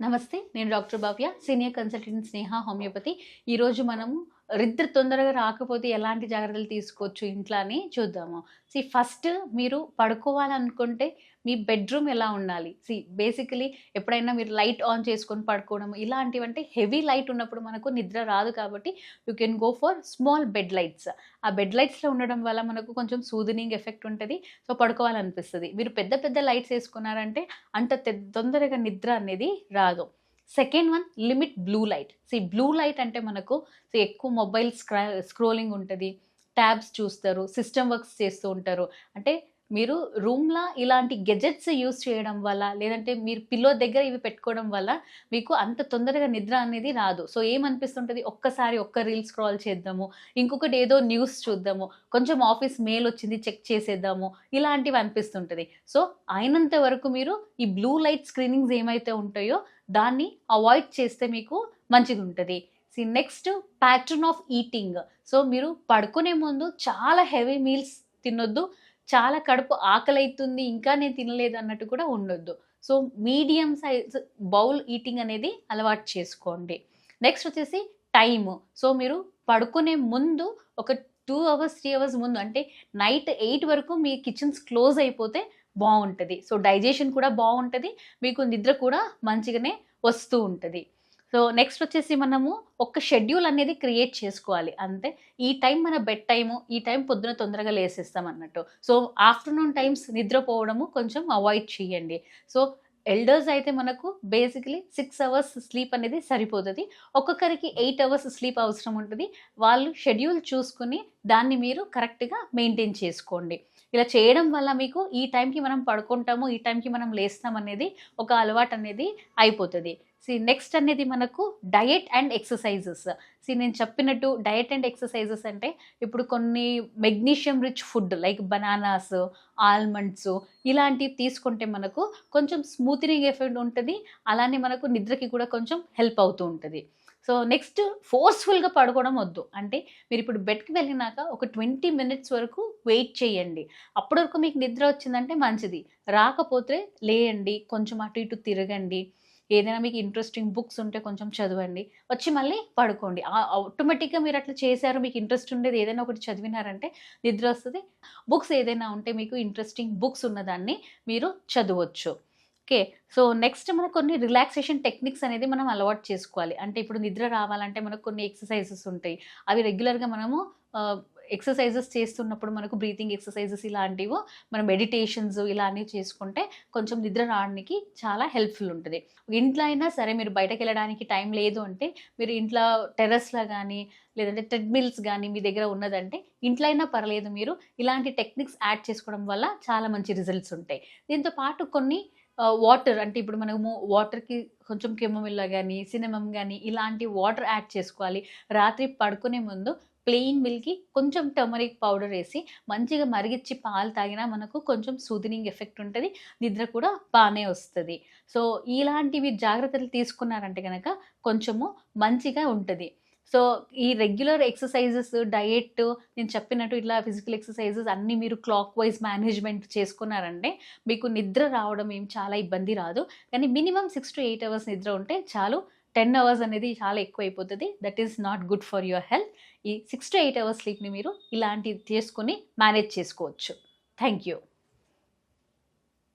నమస్తే నేను doctor Bhavya senior consultant Sneha homeopathy. ఈరోజు మనము నిద్ర తొందరగా రాకపోతే ఎలాంటి జాగ్రత్తలు తీసుకోవచ్చు ఇంట్లో అని చూద్దాము. సి ఫస్ట్ మీరు పడుకోవాలనుకుంటే మీ బెడ్రూమ్ ఎలా ఉండాలి? సి బేసికలీ ఎప్పుడైనా మీరు లైట్ ఆన్ చేసుకొని పడుకోవడం ఇలాంటివంటే హెవీ లైట్ ఉన్నప్పుడు మనకు నిద్ర రాదు కాబట్టి you can go for small bed lights. ఆ బెడ్ లైట్స్లో ఉండడం వల్ల మనకు కొంచెం సూదనింగ్ ఎఫెక్ట్ ఉంటుంది. సో పడుకోవాలనిపిస్తుంది. మీరు పెద్ద పెద్ద లైట్స్ వేసుకున్నారంటే అంత తె- తొందరగా నిద్ర అనేది రాదు. Second one limit blue light. See blue light అంటే మనకు ఎక్కువ మొబైల్ స్క్రా స్క్రోలింగ్ ఉంటుంది. ట్యాబ్స్ చూస్తారు సిస్టమ్ వర్క్స్ చేస్తూ ఉంటారు. అంటే మీరు రూమ్లో ఇలాంటి గెజెట్స్ యూస్ చేయడం వల్ల లేదంటే మీరు పిల్లో దగ్గర ఇవి పెట్టుకోవడం వల్ల మీకు అంత తొందరగా నిద్ర అనేది రాదు. సో ఏమనిపిస్తుంటుంది? ఒక్కసారి ఒక్క రీల్ స్క్రాల్ చేద్దాము ఇంకొకటి ఏదో న్యూస్ చూద్దాము కొంచెం ఆఫీస్ మెయిల్ వచ్చింది చెక్ చేసేద్దాము ఇలాంటివి అనిపిస్తుంటుంది. సో అయినంత వరకు మీరు ఈ బ్లూ లైట్ స్క్రీనింగ్స్ ఏమైతే ఉంటాయో దాన్ని అవాయిడ్ చేస్తే మీకు మంచిగా ఉంటుంది see next pattern of eating so మీరు పడుకునే ముందు చాలా హెవీ మీల్స్ తినొద్దు చాలా కడుపు ఆకలి అవుతుంది ఇంకా నేను తినలేదు అన్నట్టు కూడా ఉండొద్దు. So medium size bowl eating అనేది అలవాటు చేసుకోండి. నెక్స్ట్ వచ్చేసి టైము. సో మీరు పడుకునే ముందు ఒక టూ అవర్స్ త్రీ అవర్స్ ముందు అంటే నైట్ ఎయిట్ వరకు మీ కిచెన్స్ క్లోజ్ అయిపోతే బాగుంటుంది. సో డైజెషన్ కూడా బాగుంటుంది మీకు నిద్ర కూడా మంచిగానే వస్తూ ఉంటుంది. సో నెక్స్ట్ వచ్చేసి మనము ఒక షెడ్యూల్ అనేది క్రియేట్ చేసుకోవాలి. అంతే ఈ టైం మన బెడ్ టైము ఈ టైం పొద్దున తొందరగా లేసేస్తాం అన్నట్టు. సో ఆఫ్టర్నూన్ టైమ్స్ నిద్రపోవడము కొంచెం అవాయిడ్ చేయండి. సో ఎల్డర్స్ అయితే మనకు బేసిక్లీ సిక్స్ అవర్స్ స్లీప్ అనేది సరిపోతుంది. ఒక్కొక్కరికి ఎయిట్ అవర్స్ స్లీప్ అవసరం ఉంటుంది. వాళ్ళు షెడ్యూల్ చూసుకుని దాన్ని మీరు కరెక్ట్గా మెయింటైన్ చేసుకోండి. ఇలా చేయడం వల్ల మీకు ఈ టైంకి మనం పడుకుంటాము ఈ టైంకి మనం లేస్తాం అనేది ఒక అలవాటు అనేది అయిపోతుంది. సి నెక్స్ట్ అనేది మనకు డయట్ అండ్ ఎక్సర్సైజెస్ సి నేను చెప్పినట్టు డయట్ అండ్ ఎక్సర్సైజెస్ అంటే ఇప్పుడు కొన్ని magnesium rich food like bananas almonds ఇలాంటివి తీసుకుంటే మనకు కొంచెం స్మూతినింగ్ ఎఫెక్ట్ ఉంటుంది. అలానే మనకు నిద్రకి కూడా కొంచెం హెల్ప్ అవుతూ ఉంటుంది. సో నెక్స్ట్ ఫోర్స్ఫుల్గా పడుకోవడం వద్దు. అంటే మీరు ఇప్పుడు బెడ్కి వెళ్ళినాక ఒక ట్వంటీ మినిట్స్ వరకు వెయిట్ చేయండి. అప్పటి వరకు మీకు నిద్ర వచ్చిందంటే మంచిది. రాకపోతే లేయండి కొంచెం అటు ఇటు తిరగండి. ఏదైనా మీకు ఇంట్రెస్టింగ్ బుక్స్ ఉంటే కొంచెం చదవండి. వచ్చి మళ్ళీ పడుకోండి. ఆటోమేటిక్గా మీరు అట్లా చేశారు మీకు ఇంట్రెస్ట్ ఉండేది ఏదైనా ఒకటి చదివినారంటే నిద్ర వస్తుంది. బుక్స్ ఏదైనా ఉంటే మీకు ఇంట్రెస్టింగ్ బుక్స్ ఉన్నదాన్ని మీరు చదవచ్చు. ఓకే సో నెక్స్ట్ మనకు కొన్ని రిలాక్సేషన్ టెక్నిక్స్ అనేది మనం అలవాటు చేసుకోవాలి. అంటే ఇప్పుడు నిద్ర రావాలంటే మనకు కొన్ని ఎక్సర్సైజెస్ ఉంటాయి. అవి రెగ్యులర్గా మనము ఎక్సర్సైజెస్ చేస్తున్నప్పుడు మనకు బ్రీతింగ్ ఎక్సర్సైజెస్ ఇలాంటివి మనం మెడిటేషన్స్ ఇలాంటివి చేసుకుంటే కొంచెం నిద్ర రావడానికి చాలా హెల్ప్ఫుల్ ఉంటుంది. ఇంట్లో అయినా సరే మీరు బయటకు వెళ్ళడానికి టైం లేదు అంటే మీరు ఇంట్లో టెర్రస్లో కానీ లేదంటే ట్రెడ్మిల్స్ కానీ మీ దగ్గర ఉన్నదంటే ఇంట్లో అయినా పర్లేదు మీరు ఇలాంటి టెక్నిక్స్ యాడ్ చేసుకోవడం వల్ల చాలా మంచి రిజల్ట్స్ ఉంటాయి. దీంతో పాటు కొన్ని వాటర్ అంటే ఇప్పుడు మనము వాటర్కి కొంచెం కెమమిల్లా కానీ సినిమం కానీ ఇలాంటి వాటర్ యాడ్ చేసుకోవాలి. రాత్రి పడుకునే ముందు ప్లెయిన్ మిల్క్కి కొంచెం టర్మరిక్ పౌడర్ వేసి మంచిగా మరిగిచ్చి పాలు తాగినా మనకు కొంచెం సూదినింగ్ ఎఫెక్ట్ ఉంటుంది నిద్ర కూడా బాగానే వస్తుంది. సో ఇలాంటివి జాగ్రత్తలు తీసుకున్నారంటే కనుక కొంచెము మంచిగా ఉంటుంది. సో ఈ రెగ్యులర్ ఎక్సర్సైజెస్ డయట్ నేను చెప్పినట్టు ఇట్లా ఫిజికల్ ఎక్సర్సైజెస్ అన్నీ మీరు క్లాక్ వైజ్ మేనేజ్మెంట్ చేసుకున్నారంటే మీకు నిద్ర రావడం ఏం చాలా ఇబ్బంది రాదు. కానీ minimum six to eight hours నిద్ర ఉంటే చాలు టెన్ అవర్స్ అనేది చాలా ఎక్కువ అయిపోతుంది that is not good for your health. ఈ సిక్స్ టు ఎయిట్ అవర్స్ స్లీప్ని మీరు ఇలాంటివి చేసుకొని మేనేజ్ చేసుకోవచ్చు. Thank you.